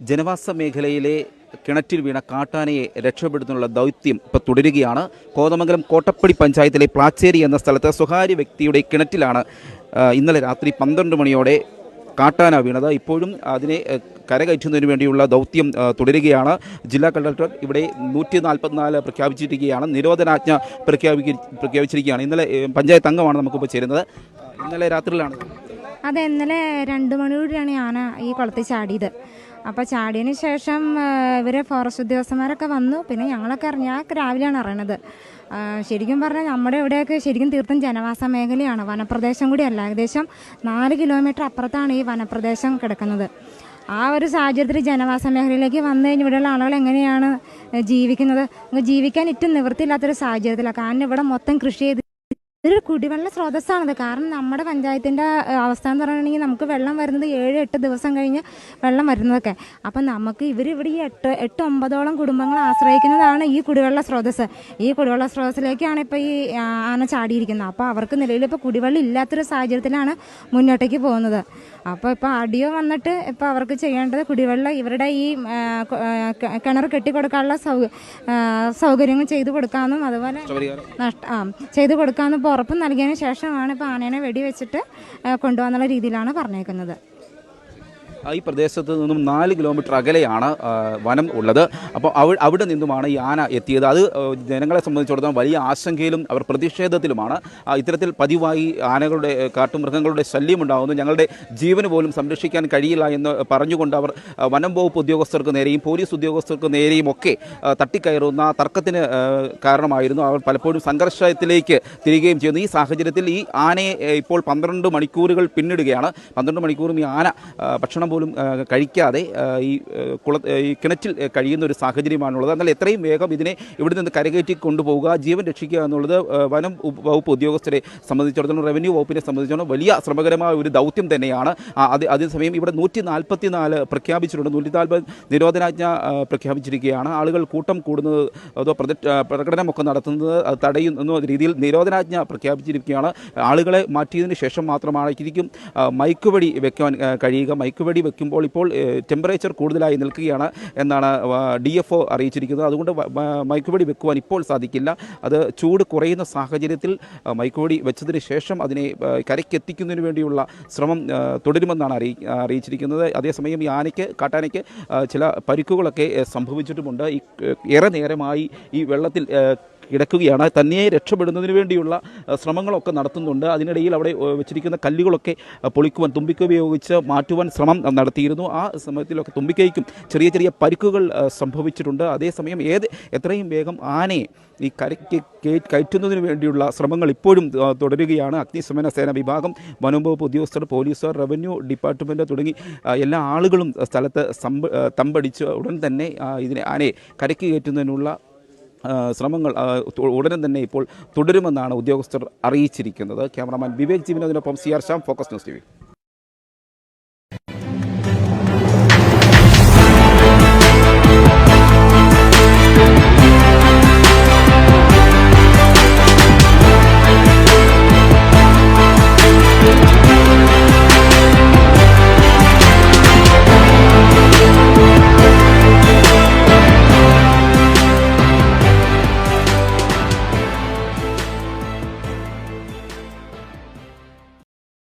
ജനവാസ മേഖലയിലെ കിണറ്റിൽ വീണ കാട്ടാനയെ രക്ഷപ്പെടുത്തുന്നുള്ള ദൗത്യം ഇപ്പോൾ തുടരുകയാണ്. കോതമംഗലം കോട്ടപ്പടി പഞ്ചായത്തിലെ പ്ലാച്ചേരി എന്ന സ്ഥലത്ത് സ്വകാര്യ വ്യക്തിയുടെ കിണറ്റിലാണ് ഇന്നലെ രാത്രി പന്ത്രണ്ട് മണിയോടെ കാട്ടാന വീണത്. ഇപ്പോഴും അതിനെ കരകയറ്റുന്നതിന് വേണ്ടിയുള്ള ദൗത്യം തുടരുകയാണ്. ജില്ലാ കളക്ടർ ഇവിടെ നൂറ്റി നാൽപ്പത്തിനാല് പ്രഖ്യാപിച്ചിരിക്കുകയാണ്. നിരോധനാജ്ഞ പ്രഖ്യാപിക്ക പ്രഖ്യാപിച്ചിരിക്കുകയാണ്. ഇന്നലെ പഞ്ചായത്ത് അംഗമാണ് നമുക്കിപ്പോൾ ചേരുന്നത്. ഇന്നലെ രാത്രിയിലാണ് അതെ ഇന്നലെ രണ്ട് മണിയോടെയാണ് ഞാൻ ഈ കുളത്തിൽ ചാടിയത്. അപ്പോൾ ചാടിയതിന് ശേഷം ഇവർ ഫോറസ്റ്റ് ഉദ്യോഗസ്ഥന്മാരൊക്കെ വന്നു. പിന്നെ ഞങ്ങളൊക്കെ അറിഞ്ഞ ഞാൻ രാവിലെയാണ് അറിയണത് ശരിക്കും പറഞ്ഞാൽ നമ്മുടെ ഇവിടെയൊക്കെ ശരിക്കും തീർത്തും ജനവാസ മേഖലയാണ്. വനപ്രദേശം കൂടിയല്ല. ഏകദേശം നാല് കിലോമീറ്റർ അപ്പുറത്താണ് ഈ വനപ്രദേശം കിടക്കുന്നത്. ആ ഒരു സാഹചര്യത്തിൽ ജനവാസ മേഖലയിലേക്ക് വന്നു കഴിഞ്ഞ് ഇവിടെയുള്ള ആളുകൾ എങ്ങനെയാണ് ജീവിക്കുന്നത്? ജീവിക്കാൻ ഏറ്റവും നിവൃത്തിയില്ലാത്തൊരു സാഹചര്യത്തിലാണ് കാരണം ഇവിടെ മൊത്തം കൃഷി ചെയ്ത് ഇതൊരു കുടിവെള്ള സ്രോതസ്സാണത്. കാരണം നമ്മുടെ പഞ്ചായത്തിന്റെ അവസ്ഥ എന്ന് പറയുകയാണെങ്കിൽ നമുക്ക് വെള്ളം വരുന്നത് ഏഴ് എട്ട് ദിവസം കഴിഞ്ഞ് വെള്ളം വരുന്നതൊക്കെ. അപ്പം നമുക്ക് ഇവർ ഇവിടെ ഈ എട്ട് എട്ട് ഒമ്പതോളം കുടുംബങ്ങൾ ആശ്രയിക്കുന്നതാണ് ഈ കുടിവെള്ള സ്രോതസ്സ്. ഈ കുടിവെള്ള സ്രോതസ്സിലേക്കാണ് ഇപ്പോൾ ഈ ആന ചാടിയിരിക്കുന്നത്. അപ്പോൾ അവർക്ക് നിലവിൽ ഇപ്പോൾ കുടിവെള്ളം ഇല്ലാത്തൊരു സാഹചര്യത്തിലാണ് മുന്നോട്ടേക്ക് പോകുന്നത്. അപ്പോൾ ഇപ്പോൾ അടിയോ വന്നിട്ട് ഇപ്പോൾ അവർക്ക് ചെയ്യേണ്ടത് കുടിവെള്ളം ഇവരുടെ ഈ കിണർ കെട്ടിക്കൊടുക്കാനുള്ള സൗകര്യങ്ങൾ ചെയ്തു കൊടുക്കാമെന്നും അതുപോലെ നഷ്ട ചെയ്തു കൊടുക്കാമെന്നും ഉറപ്പ് നൽകിയതിന് ശേഷമാണ് ഇപ്പോൾ ആനേനെ വെടിവെച്ചിട്ട് കൊണ്ടുപോകാന്നുള്ള രീതിയിലാണ് പറഞ്ഞേക്കുന്നത്. ഈ പ്രദേശത്ത് നിന്നും നാല് കിലോമീറ്റർ അകലെയാണ് വനം ഉള്ളത്. അപ്പോൾ അവ- അവിടെ നിന്നുമാണ് ഈ ആന എത്തിയത്. അത് ജനങ്ങളെ സംബന്ധിച്ചിടത്തോളം വലിയ ആശങ്കയിലും അവർ പ്രതിഷേധത്തിലുമാണ്. ഇത്തരത്തിൽ പതിവായി ആനകളുടെ കാട്ടുമൃഗങ്ങളുടെ ശല്യം ഉണ്ടാകുന്നു ഞങ്ങളുടെ ജീവന് പോലും സംരക്ഷിക്കാൻ കഴിയില്ല എന്ന് പറഞ്ഞുകൊണ്ട് അവർ വനം വകുപ്പ് ഉദ്യോഗസ്ഥർക്ക് നേരെയും പോലീസ് ഉദ്യോഗസ്ഥർക്ക് നേരെയും ഒക്കെ തട്ടിക്കയറുന്ന തർക്കത്തിന് കാരണമായിരുന്നു. അവർ പലപ്പോഴും സംഘർഷത്തിലേക്ക് തിരികുകയും ചെയ്യുന്നു. ഈ സാഹചര്യത്തിൽ ഈ ആനയെ ഇപ്പോൾ പന്ത്രണ്ട് മണിക്കൂറുകൾ പിന്നിടുകയാണ്. പന്ത്രണ്ട് മണിക്കൂറും ഈ ആന ഭക്ഷണം പോലും കഴിക്കാതെ ഈ കുള ഈ കിണറ്റിൽ കഴിയുന്ന ഒരു സാഹചര്യമാണുള്ളത്. എന്നാൽ എത്രയും വേഗം ഇതിനെ ഇവിടെ നിന്ന് കരകയറ്റി കൊണ്ടുപോവുക ജീവൻ രക്ഷിക്കുക എന്നുള്ളത് വനം വകുപ്പ് ഉദ്യോഗസ്ഥരെ സംബന്ധിച്ചിടത്തോളം റവന്യൂ വകുപ്പിനെ സംബന്ധിച്ചിടത്തോളം വലിയ ശ്രമകരമായ ഒരു ദൗത്യം തന്നെയാണ്. അത് അതേസമയം ഇവിടെ നൂറ്റി നാൽപ്പത്തി നാല് പ്രഖ്യാപിച്ചിട്ടുണ്ട്. നൂറ്റി നാൽപ്പത് നിരോധനാജ്ഞ പ്രഖ്യാപിച്ചിരിക്കുകയാണ്. ആളുകൾ കൂട്ടം കൂടുന്നത് അതോ പ്രകടനമൊക്കെ നടത്തുന്നത് തടയുന്ന രീതിയിൽ നിരോധനാജ്ഞ പ്രഖ്യാപിച്ചിരിക്കുകയാണ്. ആളുകളെ മാറ്റിയതിന് ശേഷം മാത്രമായിരിക്കും ആ, മയക്കുവെടി വെക്കാൻ കഴിയുക. മയക്കുവെടി വെക്കുമ്പോൾ ഇപ്പോൾ ടെമ്പറേച്ചർ കൂടുതലായി നിൽക്കുകയാണ് എന്നാണ് ഡി എഫ് ഒ അറിയിച്ചിരിക്കുന്നത്. അതുകൊണ്ട് മയക്കുവെടി വെക്കുവാൻ ഇപ്പോൾ സാധിക്കില്ല. അത് ചൂട് കുറയുന്ന സാഹചര്യത്തിൽ മയക്കുവെടി വെച്ചതിന് ശേഷം അതിനെ കരയ്ക്കെത്തിക്കുന്നതിന് വേണ്ടിയുള്ള ശ്രമം തുടരുമെന്നാണ് അറിയി അറിയിച്ചിരിക്കുന്നത്. അതേസമയം ഈ ആനയ്ക്ക് കാട്ടാനയ്ക്ക് ചില പരിക്കുകളൊക്കെ സംഭവിച്ചിട്ടുമുണ്ട്. ഈ ഏറെ നേരമായി ഈ വെള്ളത്തിൽ കിടക്കുകയാണ്. തന്നെ രക്ഷപ്പെടുന്നതിന് വേണ്ടിയുള്ള ശ്രമങ്ങളൊക്കെ നടത്തുന്നുണ്ട്. അതിനിടയിൽ അവിടെ വെച്ചിരിക്കുന്ന കല്ലുകളൊക്കെ പൊളിക്കുവാൻ തുമ്പിക്ക ഉപയോഗിച്ച് മാറ്റുവാൻ ശ്രമം നടത്തിയിരുന്നു. ആ സമയത്തിലൊക്കെ തുമ്പിക്കൈക്കും ചെറിയ ചെറിയ പരിക്കുകൾ സംഭവിച്ചിട്ടുണ്ട്. അതേസമയം ഏത് എത്രയും വേഗം ആനയെ ഈ കരയ്ക്ക് കയറ്റുന്നതിന് വേണ്ടിയുള്ള ശ്രമങ്ങൾ ഇപ്പോഴും തുടരുകയാണ്. അഗ്നിശമന സേന വിഭാഗം വനംവകുപ്പ് ഉദ്യോഗസ്ഥർ പോലീസ് റവന്യൂ ഡിപ്പാർട്ട്മെന്റ് തുടങ്ങി എല്ലാ ആളുകളും സ്ഥലത്ത് തമ്പടിച്ച് ഉടൻ തന്നെ ഇതിനെ ആനയെ കരയ്ക്ക് കയറ്റുന്നതിനുള്ള ശ്രമങ്ങൾ ഉടനെ തന്നെ ഇപ്പോൾ തുടരുമെന്നാണ് ഉദ്യോഗസ്ഥർ അറിയിച്ചിരിക്കുന്നത്. Cameraman Vivek ജീവനോദിനൊപ്പം C R Shyam focus news T